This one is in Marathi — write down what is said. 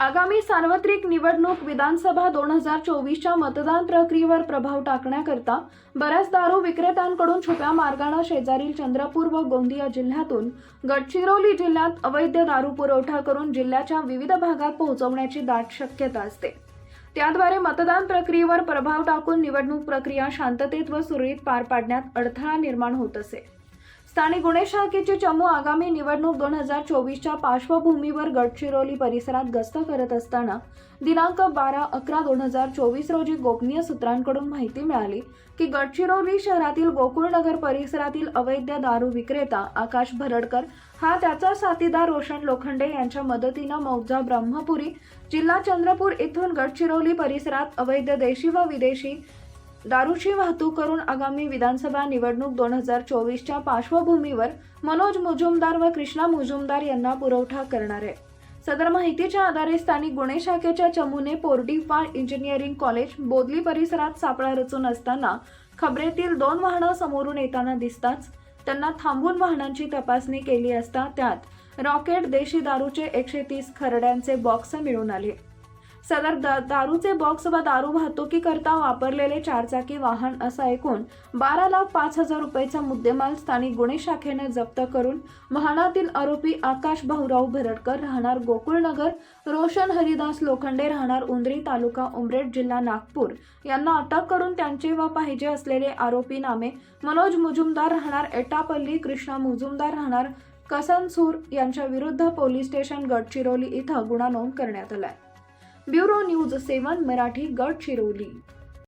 आगामी सार्वत्रिक निवडणूक विधानसभा दोन हजार चोवीसच्या मतदान प्रक्रियेवर प्रभाव टाकण्याकरता बऱ्याच दारू विक्रेत्यांकडून छुप्या मार्गाने शेजारील चंद्रपूर व गोंदिया जिल्ह्यातून गडचिरोली जिल्ह्यात अवैध दारू पुरवठा करून जिल्ह्याच्या विविध भागात पोहोचवण्याची दाट शक्यता असते. त्याद्वारे मतदान प्रक्रियेवर प्रभाव टाकून निवडणूक प्रक्रिया शांततेत व सुरळीत पार पाडण्यात अडथळा निर्माण होत असे. स्थानिक गुन्हे शाखेचे चमू आगामी निवडणूक दोन हजार चोवीसच्या पार्श्वभूमीवर गडचिरोली परिसरात गस्त करत असताना दिनांक बारा अकरा दोन हजार चोवीस रोजी गोपनीय सूत्रांकडून माहिती मिळाली की गडचिरोली शहरातील गोकुळनगर परिसरातील अवैध दारू विक्रेता आकाश भरडकर हा त्याचा साथीदार रोशन लोखंडे यांच्या मदतीनं मौजा ब्रह्मपुरी जिल्हा चंद्रपूर इथून गडचिरोली परिसरात अवैध देशी व विदेशी दारूची वाहतूक करून आगामी विधानसभा निवडणूक दोन हजार चोवीसच्या पार्श्वभूमीवर मनोज मुजुमदार व कृष्णा मुजुमदार यांना पुरवठा करणार. आहे सदर माहितीच्या आधारे स्थानिक गुन्हे शाखेच्या चमूने पोर्टिफा इंजिनिअरिंग कॉलेज बोदली परिसरात सापळा रचून असताना खबरेतील दोन वाहनं समोरून येताना दिसताच त्यांना थांबून वाहनांची तपासणी केली असता त्यात रॉकेट देशी दारूचे एकशे तीस खरड्यांचे बॉक्स मिळून आले. सदर दा दारूचे बॉक्स व दारू वाहतुकीकरता वापरलेले चारचाकी वाहन असा एकूण बारा लाख पाच हजार रुपयेचा मुद्देमाल स्थानिक गुन्हे शाखेने जप्त करून वाहनातील आरोपी आकाश भाऊराव भरडकर राहणार गोकुळनगर रोशन हरिदास लोखंडे राहणार उंदरी तालुका उमरेड जिल्हा नागपूर. यांना अटक करून त्यांचे व पाहिजे असलेले आरोपी नामे मनोज मुजुमदार राहणार एटापल्ली कृष्णा मुजुमदार राहणार कसनसूर यांच्या विरुद्ध पोलीस स्टेशन गडचिरोली इथं गुन्हा नोंद करण्यात आलाय. Bureau news seven Marathi Gadchiroli.